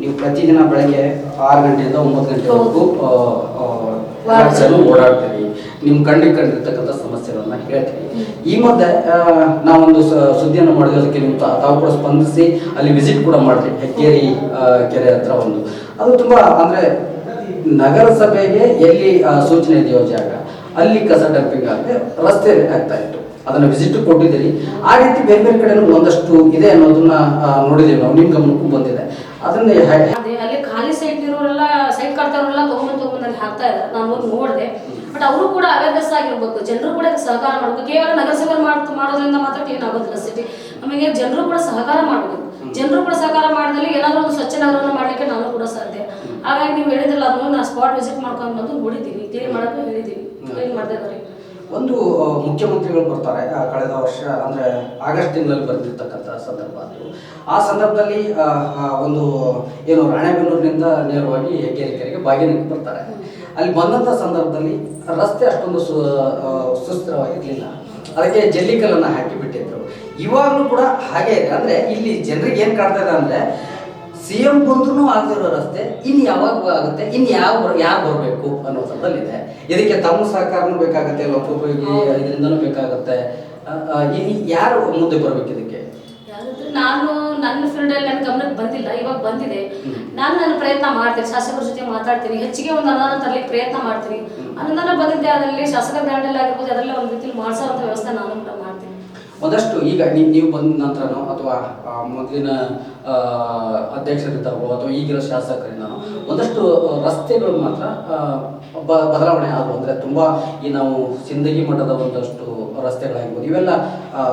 ನೀವು ಪ್ರತಿದಿನ ಬೆಳಗ್ಗೆ ಆರು ಗಂಟೆಯಿಂದ ಒಂಬತ್ತು ಗಂಟೆವರೆಗೂ ಓಡಾಡ್ತೀರಿ. ನಿಮ್ಮ ಕಣ್ಣಿಗೆ ಕಂಡಿರ್ತಕ್ಕಂಥ ಸಮಸ್ಯೆಗಳನ್ನ ಹೇಳ್ತೀರಿ. ಈ ಮಧ್ಯೆ ನಾವೊಂದು ಸುದ್ದಿಯನ್ನು ಮಾಡಿರೋದಕ್ಕೆ ನೀವು ತಾವು ಕೂಡ ಸ್ಪಂದಿಸಿ ಅಲ್ಲಿ ವಿಸಿಟ್ ಕೂಡ ಮಾಡ್ತೀರಿ. ಹೆಕ್ಕೇರಿ ಕೆರೆ ಹತ್ರ ಒಂದು. ಅದು ತುಂಬಾ ಅಂದ್ರೆ ನಗರಸಭೆಗೆ ಎಲ್ಲಿ ಸೂಚನೆ ಇದೆಯೋ ಜಾಗ ಅಲ್ಲಿ ಕಸ ಡಂಪಿಂಗ್ ಆಗಿ ರಸ್ತೆ ಆಗ್ತಾ ಇತ್ತು. ಅದನ್ನ ವಿಸಿಟ್ ಕೊಟ್ಟಿದ್ದೀರಿ. ಆ ರೀತಿ ಬೇರೆ ಬೇರೆ ಕಡೆ ಒಂದಷ್ಟು ಇದೆ ಅನ್ನೋದನ್ನ ನೋಡಿದೀವಿ ನೋಡಿದ್ದೀವಿ ನಾವು. ನಿಮ್ಮ ಗಮನಕ್ಕೂ ಬಂದಿದೆ. ಅದನ್ನ ಅದೇ ಅಲ್ಲಿ ಖಾಲಿ ಸೈಟ್ ಇರೋರೆಲ್ಲ ಸೈಟ್ ಕಟ್ತಾರೋರೆಲ್ಲ ತಗೊಂಡ್ ತಗೊಂಡ್ ಅಲ್ಲಿ ಹಾಕ್ತಾ ಇದ್ದಾರೆ ನಾನು ಹೋಗಿ ನೋಡಿದೆ. ಬಟ್ ಅವರು ಕೂಡ ಅವೇರ್ನೆಸ್ ಆಗಿರ್ಬೇಕು. ಜನರು ಕೂಡ ಸಹಕಾರ ಮಾಡಬೇಕು. ಕೇವಲ ನಗರಸಭೆ ಮಾಡ್ ಮಾಡೋದ್ರಿಂದ ಮಾತ್ರ ಕ್ಲೀನ್ ಆಗೋದಿಲ್ಲ ಸಿಟಿ ನಮಗೆ ಜನರು ಕೂಡ ಸಹಕಾರ ಮಾಡಬೇಕು. ಜನರು ಕೂಡ ಸಹಕಾರ ಮಾಡಿದಲ್ಲಿ ಏನಾದರೂ ಒಂದು ಸ್ವಚ್ಛ ನಗರವನ್ನು ಮಾಡಲಿಕ್ಕೆ ನಾನು ಕೂಡ ಸಾಧ್ಯ. ಹಾಗಾಗಿ ನೀವು ಹೇಳಿದ್ರಲ್ಲ ಅದನ್ನು ನಾನು ಸ್ಪಾಟ್ ವಿಸಿಟ್ ಮಾಡ್ಕೊಂಡು ಬಂದು ನೋಡಿದ್ದೀನಿ. ಕ್ಲೀನ್ ಮಾಡೋಕೆ ಹೇಳಿದ್ದೀವಿ ಕ್ಲೀನ್ ಮಾಡ್ತಾ ಇದ್ದಾರೆ. ಒಂದು ಮುಖ್ಯಮಂತ್ರಿಗಳು ಬರ್ತಾರೆ ಕಳೆದ ವರ್ಷ, ಅಂದ್ರೆ ಆಗಸ್ಟ್ ತಿಂಗಳಲ್ಲಿ ಬಂದಿರತಕ್ಕಂಥ ಸಂದರ್ಭ ಅದು. ಆ ಸಂದರ್ಭದಲ್ಲಿ ಒಂದು, ಏನು, ರಾಣೆಬೆನ್ನೂರಿನಿಂದ ನೇರವಾಗಿ ಕೇರಿಕೆರೆಗೆ ಬಾಗಿನ ಬರ್ತಾರೆ. ಅಲ್ಲಿ ಬಂದಂಥ ಸಂದರ್ಭದಲ್ಲಿ ರಸ್ತೆ ಅಷ್ಟೊಂದು ಸು ಸುಸ್ಥಿರವಾಗಿರಲಿಲ್ಲ. ಅದಕ್ಕೆ ಜಲ್ಲಿಕಲ್ಲನ್ನು ಹಾಕಿ ಬಿಟ್ಟಿದ್ರು ಇವಾಗಲೂ ಕೂಡ ಹಾಗೆ ಇದೆ. ಅಂದ್ರೆ ಇಲ್ಲಿ ಜನರಿಗೆ ಏನು ಕಾಡ್ತಾ ಇದೆ ಅಂದ್ರೆ ಸಿ ಎಂ ಕುಂತ್ರೂ ಆಗ್ತಿರೋ ರಸ್ತೆ ಇನ್ನು ಯಾವಾಗ ಆಗುತ್ತೆ ಇನ್ನು ಯಾವ ಯಾರು ಬರಬೇಕು ಅನ್ನೋ ಥರದಲ್ಲಿದೆ ಇದಕ್ಕೆ ತಮ್ಮ ಸಹಕಾರನೂ ಬೇಕಾಗುತ್ತೆ ಲೋಕೋಪಯೋಗಿ ಇದರಿಂದನೂ ಬೇಕಾಗುತ್ತೆ. ಯಾರು ಮುಂದೆ ಬರ್ಬೇಕು ಇದಕ್ಕೆ? ನಾನು ನನ್ನ ಫೀಲ್ಡಲ್ಲಿ ನನ್ನ ಗಮನಕ್ಕೆ ಬಂದಿಲ್ಲ ಇವಾಗ ಬಂದಿದೆ. ನಾನು ನನ್ನ ಪ್ರಯತ್ನ ಮಾಡ್ತೀನಿ ಶಾಸಕರ ಜೊತೆ ಮಾತಾಡ್ತೀನಿ ಹೆಚ್ಚಿಗೆ ಒಂದು ಅನುದಾನ ತರಲಿಕ್ಕೆ ಪ್ರಯತ್ನ ಮಾಡ್ತೀನಿ. ಅನುದಾನ ಬಂದಿದ್ದೆ ಅದರಲ್ಲಿ ಶಾಸಕರ ಬ್ಯಾಂಡಲ್ಲಿ ಆಗಿರ್ಬೋದು ಅದರಲ್ಲೇ ಒಂದು ರೀತಿಯಲ್ಲಿ ಮಾಡಿಸೋ ವ್ಯವಸ್ಥೆ ನಾನು ಒಂದಷ್ಟು ಈಗ ನೀವು ಬಂದ ನಂತರನೋ ಅಥವಾ ಮೊದಲಿನ ಅಧ್ಯಕ್ಷರಿಂದ ಅಧ್ಯಕ್ಷರಿದ್ದಾರೋ ಅಥವಾ ಈಗಿರೋ ಶಾಸಕರಿಂದ ಒಂದಷ್ಟು ರಸ್ತೆಗಳು ಮಾತ್ರ ಬದಲಾವಣೆ ಆದವು. ಅಂದರೆ ತುಂಬ ಈ ನಾವು ಸಿಂದಗಿ ಮಠದ ಒಂದಷ್ಟು ರಸ್ತೆಗಳಾಗಿರ್ಬೋದು. ಇವೆಲ್ಲ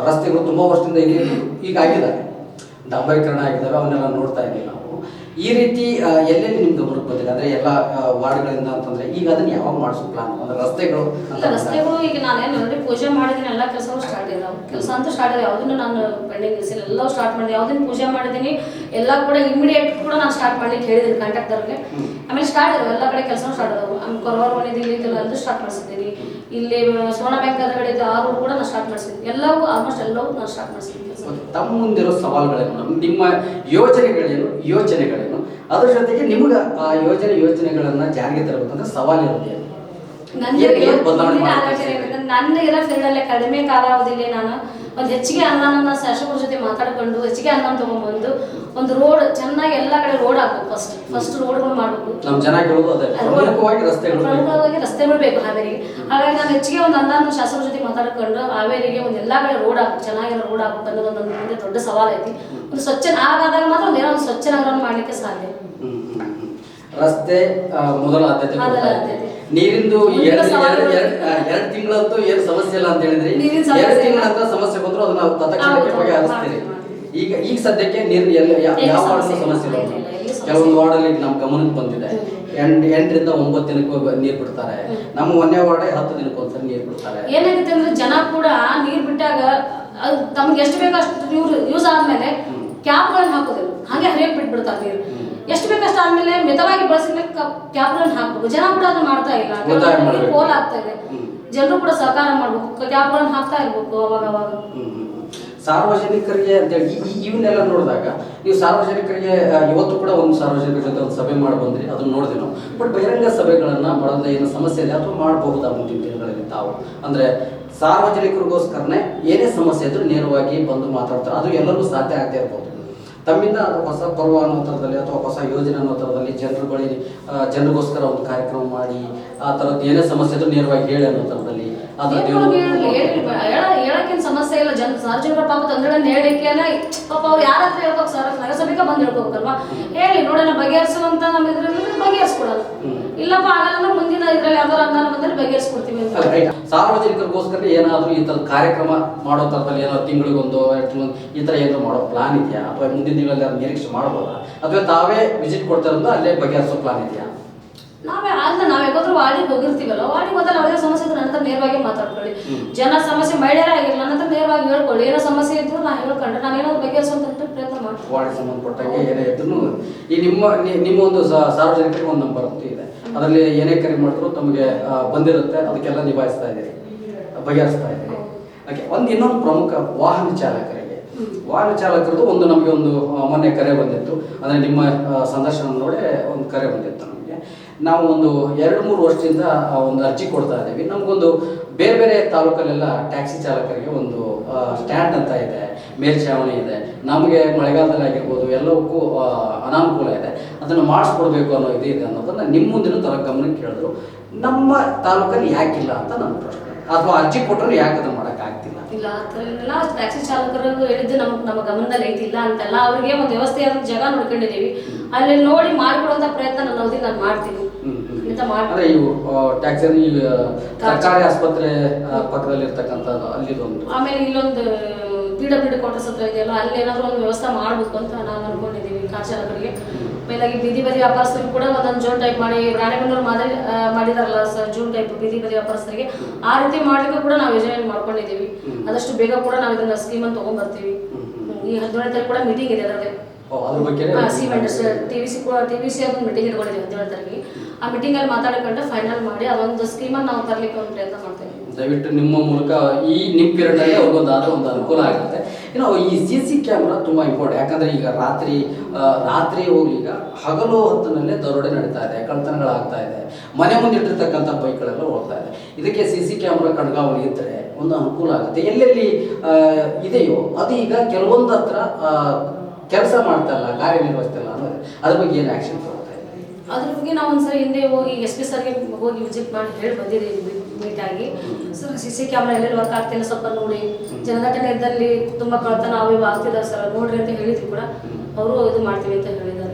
ರಸ್ತೆಗಳು ತುಂಬ ವರ್ಷದಿಂದ ಇಲ್ಲಿ ಈಗ ಆಗಿದ್ದಾವೆ ಡಾಂಬರೀಕರಣ ಆಗಿದ್ದಾವೆ, ಅವನ್ನೆಲ್ಲ ನೋಡ್ತಾ ಇದ್ದೀವಿ ನಾವು. ಈ ರೀತಿ ಎಲ್ಲೆಲ್ಲಿ ನಿಮ್ಗೆ ಗಮನಕ್ಕೆ ಅಂದರೆ ಎಲ್ಲ ವಾರ್ಡ್ಗಳಿಂದ ಅಂತಂದ್ರೆ ಈಗ ಅದನ್ನ ಯಾವಾಗ ಮಾಡಿಸೋ ಪ್ಲಾನ್ ಅಂದ್ರೆ ರಸ್ತೆಗಳು ನಾನೇನು ಆಲ್ರೆಡಿ ಪೂಜೆ ಮಾಡಿದೀನಿ, ಎಲ್ಲ ಕೆಲಸವೂ ಸ್ಟಾರ್ಟ್ ಇದಾವೆ ಕೆಲಸ ಅಂತೂ ಸ್ಟಾರ್ಟ್ ಇದೆ ಯಾವುದನ್ನು ನಾನು ಪೆಂಡಿಂಗ್ ಇರಿಸಿಲ್ಲ ಎಲ್ಲವೂ ಸ್ಟಾರ್ಟ್ ಮಾಡಿದೆ. ಯಾವುದನ್ನು ಪೂಜೆ ಮಾಡಿದ್ದೀನಿ ಎಲ್ಲ ಕೂಡ ಇಮಿಡಿಯೇಟ್ ಕೂಡ ನಾನು ಸ್ಟಾರ್ಟ್ ಮಾಡ್ಲಿಕ್ಕೆ ಹೇಳಿದ್ದೀನಿ ಕಾಂಟ್ರಾಕ್ಟರ್ಗೆ ಆಮೇಲೆ ಸ್ಟಾರ್ಟ್ ಇದಾವೆ, ಎಲ್ಲ ಕಡೆ ಕೆಲಸ ಸ್ಟಾರ್ಟ್ ಇದಾವೆ. ಆಮೇಲೆ ಕೊರವಾರ ಮನೆಯಲ್ಲಿ ಕೆಲವೊಂದು ಸ್ಟಾರ್ಟ್ ಮಾಡಿಸಿದ್ದೀನಿ. ಇಲ್ಲಿ ಸೋನಾ ಬ್ಯಾಂಕ್ ಕಡೆ ಆರು ಕೂಡ ನಾನು ಸ್ಟಾರ್ಟ್ ಮಾಡಿಸಿದ್ದೀನಿ. ಎಲ್ಲವೂ ಆಲ್ಮೋಸ್ಟ್ ಎಲ್ಲವೂ ನಾನು ಸ್ಟಾರ್ಟ್ ಮಾಡಿಸಿದ್ದೀನಿ ತಮ್ಮ ಮುಂದಿರೋ ಸವಾಲುಗಳೇನು? ನಮ್ಮ, ನಿಮ್ಮ ಯೋಜನೆಗಳೇನು? ಯೋಚನೆಗಳೇನು ಅದ್ರ ಜೊತೆಗೆ ನಿಮ್ಗೆ ಆ ಯೋಜನೆ ಯೋಜನೆಗಳನ್ನು ಜಾರಿಗೆ ತರಬೇಕಂದ್ರೆ ಸವಾಲು ಇರುತ್ತೆ ನನ್ನ ಮುಂದಿನ? ಆಲೋಚನೆ ನನ್ನ ಇರೋ ಫೀಲ್ಡಲ್ಲೇ ಕಡಿಮೆ ಕಾಲಾವಧಿಯಲ್ಲಿ ನಾನು ಒಂದು ಹೆಚ್ಚಿಗೆ ಅನ್ನ ಶಾಸಕರ ಜೊತೆ ಮಾತಾಡ್ಕೊಂಡು ಹೆಚ್ಚಿಗೆ ಅನುದಾನ ತಗೊಂಡ್ಬಂದು ಒಂದು ರೋಡ್ ಚೆನ್ನಾಗಿ ಎಲ್ಲ ಕಡೆ ರೋಡ್ ಹಾಕ್ಬೇಕು ಫಸ್ಟ್ ಫಸ್ಟ್ ರೋಡ್ಗಳು ಮಾಡಬೇಕು. ನಮ್ಮ ಜನ ಪ್ರಮುಖವಾಗಿ ರಸ್ತೆಗಳು ಬೇಕು. ಹಾವೇರಿಗೆ. ಹಾಗಾಗಿ ನಾನು ಹೆಚ್ಚಿಗೆ ಒಂದು ಅನುದಾನ ಶಾಸಕರ ಜೊತೆ ಮಾತಾಡ್ಕೊಂಡು ಹಾವೇರಿಗೆ ಒಂದು ಎಲ್ಲ ಕಡೆ ರೋಡ್ ಹಾಕ್ಬೇಕು ಚೆನ್ನಾಗಿರೋ ರೋಡ್ ಹಾಕ್ಬೇಕು ಅನ್ನೋದು ಒಂದು ಮುಂದೆ ದೊಡ್ಡ ಸವಾಲು ಐತಿ. ಒಂದು ಸ್ವಚ್ಛ ಆಗಾದಾಗ ಮಾತ್ರ ಒಂದು ಏನೋ ಒಂದು ಸ್ವಚ್ಛ ನಗರವನ್ನು ಮಾಡಲಿಕ್ಕೆ ಸಾಧ್ಯ. ರಸ್ತೆ ಮೊದಲ ಆದ್ಯತೆ ರಸ್ತೆ ಮೊದಲ ಆದ್ಯತೆ. ನೀರಿಂದು ಎರಡು ಎರಡು ತಿಂಗಳಂತೂ ಏನು ಸಮಸ್ಯೆ ಇಲ್ಲ ಅಂತ ಹೇಳಿದ್ರಿ ಎರಡು. ತಿಂಗಳ ಸಮಸ್ಯೆ ಬಂದ್ರು ಅದನ್ನ ತತ್ಕ್ಷಣಕ್ಕೆ ಬಗೆಹರಿಸ್ತೀರಿ. ಈಗ ಈಗ ಸದ್ಯಕ್ಕೆ ನೀರು ಎಲ್ಲಿ ಯಾವ ವಾರ್ಡ್ ಸಮಸ್ಯೆ ಇಲ್ಲ, ಕೆಲವೊಂದು ವಾರ್ಡಲ್ಲಿ ನಮ್ಮ ಗಮನಕ್ಕೆ ಬಂದಿದೆ. ಎಂಟು ಎಂಟರಿಂದ ಒಂಬತ್ತು ದಿನಕ್ಕೆ ನೀರು ಬಿಡ್ತಾರೆ. ನಮ್ಮ ಒಂದೇ ವಾರ್ಡ್ ಹತ್ತು ದಿನಕ್ಕೆ ಒಂದ್ಸರಿ ನೀರು ಬಿಡ್ತಾರೆ. ಏನಾಗುತ್ತೆ ಅಂದ್ರೆ ಜನ ಕೂಡ ನೀರ್ ಬಿಟ್ಟಾಗ ತಮ್ಗೆ ಎಷ್ಟು ಬೇಕೋ ಅಷ್ಟು ಯೂಸ್ ಯೂಸ್ ಆದ್ಮೇಲೆ ಕ್ಯಾಪ್ಗಳನ್ನ ಹಾಕೋದಿಲ್ಲ ಹಾಗೆ ಹರಿಯಕ್ ಬಿಟ್ಬಿಡ್ತಾರೆ ನೀರು. ಎಷ್ಟು ಬೇಕಷ್ಟು ಆದ್ಮೇಲೆ ಮಿತವಾಗಿ ಬಳಸಿದ್ರೆ ಕ್ಯಾಪ್ಗಳನ್ನ ಹಾಕ್ಬೇಕು. ಜನ ಕೂಡ ಅದನ್ನ ಮಾಡ್ತಾ ಇಲ್ಲ. ಪೋಲ್ ಆಗ್ತಾ ಇದೆ. ಜನರು ಕೂಡ ಸಹಕಾರ ಮಾಡ್ಬೇಕು. ಕ್ಯಾಪ್ಗಳನ್ನ ಹಾಕ್ತಾ ಇರ್ಬೇಕು ಅವಾಗ ಅವಾಗ. ಸಾರ್ವಜನಿಕರಿಗೆ ಅಂತೇಳಿ ಇವನ್ನೆಲ್ಲ ನೋಡಿದಾಗ ನೀವು ಸಾರ್ವಜನಿಕರಿಗೆ ಇವತ್ತು ಕೂಡ ಒಂದು ಸಾರ್ವಜನಿಕರ ಜೊತೆ ಒಂದು ಸಭೆ ಮಾಡಿ ಬಂದ್ರಿ ಅದನ್ನ ನೋಡಿದೆ ನಾವು. ಬಟ್ ಬಹಿರಂಗ ಸಭೆಗಳನ್ನ ಮಾಡೋದ್ರೆ ಏನು ಸಮಸ್ಯೆ ಇದೆ ಅಥವಾ ಮಾಡಬಹುದಾ ಮುಂದಿನ ದಿನಗಳಲ್ಲಿ ತಾವು? ಅಂದ್ರೆ ಸಾರ್ವಜನಿಕರಿಗೋಸ್ಕರನೇ ಏನೇ ಸಮಸ್ಯೆ ಇದ್ರೂ ನೇರವಾಗಿ ಬಂದು ಮಾತಾಡ್ತಾರೆ. ಅದು ಎಲ್ಲರಿಗೂ ಸಾಧ್ಯ ಆಗದೆ ಇರ್ಬೋದು. ತಮ್ಮಿಂದ ಅದು ಹೊಸ ಪರ್ವ ಅನ್ನೋ ಥರದಲ್ಲಿ ಅಥವಾ ಹೊಸ ಯೋಜನೆ ಅನ್ನೋ ಥರದಲ್ಲಿ ಜನರ ಬಳಿ ಜನರಿಗೋಸ್ಕರ ಒಂದು ಕಾರ್ಯಕ್ರಮ ಮಾಡಿ ಆ ಥರದ್ದು ಏನೇ ಸಮಸ್ಯೆ ಇದ್ರೂ ನೇರವಾಗಿ ಹೇಳಿ ಅನ್ನೋ ಥರದಲ್ಲಿ ಸಮಸ್ಯೆ ಇಲ್ಲ. ಜನ ಸಾರ್ವಜನಿಕರ ಪಾಪ ತೊಂದರೆಗಳನ್ನ ಹೇಳಿಕೆ ಪಾಪ ಅವ್ರು ಯಾರ ಹತ್ರ ಹೇಳ್ಬೇಕು ಸರ್? ಬಂದು ಹೇಳ್ಕೋಬೇಕಲ್ವಾ ಹೇಳಿ ನೋಡೋಣ ಬಗೆಹರಿಸುವಂತ ನಮ್ಮ ಇದ್ರಲ್ಲಿ ಬಗೆಹರಿಸ್ಕೊಡೋದು. ಹ್ಮ್. ಇಲ್ಲಪ್ಪ ಆಗಲ್ಲ ಮುಂದಿನ ಇದ್ರಲ್ಲಿ ಯಾವ್ದಾರು ಅನುದಾನ ಬಂದ್ರೆ ಬಗೆಹರಿಸ್ಕೊಡ್ತೀವಿ ಅಂತ. ಸಾರ್ವಜನಿಕರಿಗೋಸ್ಕರ ಏನಾದರೂ ಈ ಥರದ ಕಾರ್ಯಕ್ರಮ ಮಾಡೋ ಥರದಲ್ಲಿ ಏನಾದ್ರು ತಿಂಗಳಿಗೊಂದು ಎರಡು ತಿಂಗಳು ಈ ಥರ ಏನಾದ್ರು ಮಾಡೋ ಪ್ಲಾನ್ ಇದೆಯಾ? ಅಥವಾ ಮುಂದಿನ ದಿನಗಳಲ್ಲಿ ಅದನ್ನ ನಿರೀಕ್ಷೆ ಮಾಡ್ಬೋದಾ? ಅಥವಾ ತಾವೇ ವಿಸಿಟ್ ಕೊಡ್ತಾರಂತ ಅಲ್ಲೇ ಬಗೆಹರಿಸೋ ಪ್ಲಾನ್ ಇದೆಯಾ? ನಾವೇ ಅಲ್ಲ ನಾವ್ ಯಾವ್ದಾದ್ರು ವಾರ್ಡಿಗೆ ಹೋಗಿರ್ತೀವಲ್ಲ ವಾರ್ಡಿಗೆ ಹೋದಲ್ಲಿ ಯಾವುದೇ ಸಮಸ್ಯೆ ಇದ್ರೆ ನನ್ನ ನೇರವಾಗಿ ಮಾತಾಡ್ಕೊಳ್ಳಿ. ಜನ ಸಮಸ್ಯೆ ಮಹಿಳೆಯರ ಆಗಿರಲ್ಲ ನನ್ನ ನೇರವಾಗಿ ಹೇಳ್ಕೊಳ್ಳಿ. ಏನೋ ಸಮಸ್ಯೆ ಇದ್ರು ನಾ ಹೇಳ್ಕೊಂಡ್ರೆ ನಾನು ಏನೋ ಬಗೆಹರಿಸುವಂತ ಪ್ರಯತ್ನ ಮಾಡ್ತೀನಿ. ವಾರ್ಡ್ ಸಂಬಂಧಪಟ್ಟಾಗೆ ಏನೇ ಇದ್ರೂ ಈ ನಿಮ್ಮ ನಿಮ್ಮ ಒಂದು ಸಾರ್ವಜನಿಕರಿಗೆ ಒಂದು ನಂಬರ್ ಅಂತ ಇದೆ. ಅದರಲ್ಲಿ ಏನೇ ಕರೆ ಮಾಡಿದ್ರು ತಮಗೆ ಬಂದಿರುತ್ತೆ ಅದಕ್ಕೆಲ್ಲ ನಿಭಾಯಿಸ್ತಾ ಇದ್ದೀರಿ. ಬಗೆಹರಿಸ್ತಾ ಇದ್ದೀರಿ. ಓಕೆ ಒಂದು ಇನ್ನೊಂದು ಪ್ರಮುಖ ವಾಹನ ಚಾಲಕರಿಗೆ. ವಾಹನ ಚಾಲಕರದ್ದು ಒಂದು ನಮಗೆ ಒಂದು ಮೊನ್ನೆ ಕರೆ ಬಂದಿತ್ತು. ಅಂದರೆ ನಿಮ್ಮ ಸಂದರ್ಶನ ನೋಡಿ ಒಂದು ಕರೆ ಬಂದಿತ್ತು. ನಾವು ಒಂದು ಎರಡು ಮೂರು ವರ್ಷದಿಂದ ಒಂದು ಅರ್ಜಿ ಕೊಡ್ತಾ ಇದ್ದೀವಿ. ನಮಗೊಂದು ಬೇರೆ ಬೇರೆ ತಾಲೂಕಲ್ಲೆಲ್ಲ ಟ್ಯಾಕ್ಸಿ ಚಾಲಕರಿಗೆ ಒಂದು ಸ್ಟ್ಯಾಂಡ್ ಅಂತ ಇದೆ. ಮೇಲ್ಛಾವಣಿ ಇದೆ. ನಮಗೆ ಮಳೆಗಾಲದಲ್ಲಿ ಆಗಿರ್ಬೋದು, ಎಲ್ಲವಕ್ಕೂ ಅನಾನುಕೂಲ ಇದೆ. ಅದನ್ನು ಮಾಡಿಸ್ಕೊಡ್ಬೇಕು ಅನ್ನೋ ಇದು ಇದೆ ಅನ್ನೋದನ್ನ ನಿಮ್ಮ ಮುಂದಿನ ತರ ಗಮನಕ್ಕೆ ಕೇಳಿದ್ರು. ನಮ್ಮ ತಾಲೂಕಲ್ಲಿ ಯಾಕಿಲ್ಲ ಅಂತ ನನ್ನ ಪ್ರಶ್ನೆ. ಅಥವಾ ಅರ್ಜಿ ಕೊಟ್ಟರು ಯಾಕೆ ಅದನ್ನು ಮಾಡೋಕ್ಕಾಗ್ತಿಲ್ಲ? ಇಲ್ಲ ಆ ಥರ ಏನಿಲ್ಲ ಟ್ಯಾಕ್ಸಿ ಚಾಲಕರು ಹೇಳಿದ್ದು ನಮ್ಗೆ ನಮ್ಮ ಗಮನದಲ್ಲಿ ಐತಿಲ್ಲ ಅಂತೆಲ್ಲ ಅವ್ರಿಗೆ ಒಂದು ವ್ಯವಸ್ಥೆ ಅಂತ ಜಾಗ ನೋಡ್ಕೊಂಡಿದ್ದೀವಿ. ಅಲ್ಲಿ ನೋಡಿ ಮಾಡ್ಕೊಡುವಂಥ ಪ್ರಯತ್ನ ನನ್ನ ಅವಧಿ ನಾನು ಮಾಡ್ತೀನಿ. ಅಂದ್ರೆ ಇವು ಟ್ಯಾಕ್ಸಿ ಸರ್ಕಾರಿ ಆಸ್ಪತ್ರೆ ಪಕ್ಕದಲ್ಲಿ ಇರ್ತಕ್ಕಂಥದ್ದು ಅಲ್ಲಿ ಆಮೇಲೆ ಇಲ್ಲೊಂದು ಪಿ ಡಬ್ಲ್ಯೂ ಡಿ ಕ್ವಾರ್ಟರ್ಸ್ ಹತ್ರ ಇದೆಯಲ್ಲ ಅಲ್ಲಿ ಏನಾದರೂ ಒಂದು ವ್ಯವಸ್ಥೆ ಮಾಡಬೇಕು ಅಂತ ನಾವು ಅನ್ಕೊಂಡಿದ್ದೀವಿ ಕಾರ್ ಚಾಲಕರಿಗೆ ಮೇಲಾಗಿ ಬೀದಿ ಬದಿ ವ್ಯಾಪಾರಸ್ಥರಿಗೆ ಕೂಡ ಒಂದೊಂದು ಜೋನ್ ಟೈಪ್ ಮಾಡಿ ರಾಣೆಬೆನ್ನೂರು ಮಾದರಿ ಮಾಡಿದಾರಲ್ಲ ಸರ್ ಜೂನ್ ಟೈಪ್ ಬೀದಿ ಬದಿ ವ್ಯಾಪಾರಸ್ಥರಿಗೆ ಆ ರೀತಿ ಮಾಡಲಿಕ್ಕೆ ಕೂಡ ನಾವು ಯೋಜನೆ ಮಾಡ್ಕೊಂಡಿದ್ದೀವಿ ಆದಷ್ಟು ಬೇಗ ಕೂಡ ನಾವು ಇದನ್ನ ಸ್ಕೀಮನ್ನು ತೊಗೊಂಡ್ಬರ್ತೀವಿ ಈ ಹದಿನೇಳನೇ ತಾರೀಕು ಕೂಡ ಮೀಟಿಂಗ್ ಇದೆ ಅದರಲ್ಲಿ. ಓ, ಅದ್ರ ಬಗ್ಗೆ C members T V C T V C ಅದೊಂದು ಮೀಟಿಂಗ್ ಇಟ್ಕೊಂಡಿದ್ದೀವಿ ಹದಿನೇಳು ತಾರೀಕಿಗೆ. ಆ ಮೀಟಿಂಗಲ್ಲಿ ಮಾತಾಡಿಕೊಂಡು ಫೈನಲ್ ಮಾಡಿ ಅದೊಂದು ಸ್ಕೀಮನ್ನು ನಾವು ತರಲಿಕ್ಕೆ ಒಂದು ಪ್ರಯತ್ನ ಮಾಡ್ತೇವೆ. ದಯವಿಟ್ಟು ನಿಮ್ಮ ಮೂಲಕ ಈ ನಿಮ್ಮ ಪೀರಿಯಡ್ ಅಲ್ಲಿ ಅವ್ರಿಗೊಂದು ಆದ್ರೆ ಒಂದು ಅನುಕೂಲ ಆಗುತ್ತೆ. ಏನೋ ಈ ಸಿ ಸಿ ಕ್ಯಾಮ್ರಾ ತುಂಬಾ ಇಂಪಾರ್ಟೆಂಟ್ ಯಾಕಂದ್ರೆ ಈಗ ರಾತ್ರಿ ರಾತ್ರಿ ಹೋಗ್ಲಿ ಈಗ ಹಗಲು ಹೊತ್ತಿನಲ್ಲೇ ದರೋಡೆ ನಡೀತಾ ಇದೆ ಕಳ್ತನಗಳಾಗ್ತಾ ಇದೆ. ಮನೆ ಮುಂದೆ ಇಟ್ಟಿರ್ತಕ್ಕಂಥ ಬೈಕ್ಗಳೆಲ್ಲ ಹೋಗ್ತಾ ಇದೆ. ಇದಕ್ಕೆ ಸಿ ಸಿ ಕ್ಯಾಮ್ರಾ ಕಣ್ಗಾವಲು ಇದ್ದರೆ ಒಂದು ಅನುಕೂಲ ಆಗುತ್ತೆ. ಎಲ್ಲೆಲ್ಲಿ ಇದೆಯೋ, ಅದು ಈಗ ಕೆಲವೊಂದು ಹತ್ರ ಕೆಲಸ ಮಾಡ್ತಾ ಇಲ್ಲ ಕಾರ್ಯನಿರ್ವಹಿಸ್ತಾ ಇಲ್ಲ ಅನ್ನೋದು. ಅದ್ರ ಬಗ್ಗೆ ಏನು ಆಕ್ಷನ್ ತಗೋತಾ ಇದೆ ಅದ್ರ ಬಗ್ಗೆ ನಾವು ಒಂದ್ಸರಿ ಹಿಂದೆ ಹೋಗಿ ಎಸ್ ಪಿ ಸರ್ಗೆ ಹೋಗಿ ವಿಸಿಟ್ ಮಾಡಿ ಹೇಳಿ ಬಂದಿದ್ದೀವಿ. ಮೀಟ್ ಆಗಿ. ಸರ್ ಸಿ ಸಿ ಕ್ಯಾಮ್ರಾ ಎಲ್ಲೆಲ್ಲಿ ವರ್ಕ್ ಆಗ್ತಿಲ್ಲ ಸ್ವಲ್ಪ ನೋಡಿ. ಜನದಟ್ಟಣೆ ಇದ್ದಲ್ಲಿ ತುಂಬ ಕಳ್ತನ ಅವು ಆಗ್ತಿದಾವೆ ಸರ್. ನೋಡ್ರಿ ಅಂತ ಹೇಳಿದ್ರು ಕೂಡ. ಅವರು ಇದು ಮಾಡ್ತೀವಿ ಅಂತ ಹೇಳಿದ್ದಾರೆ.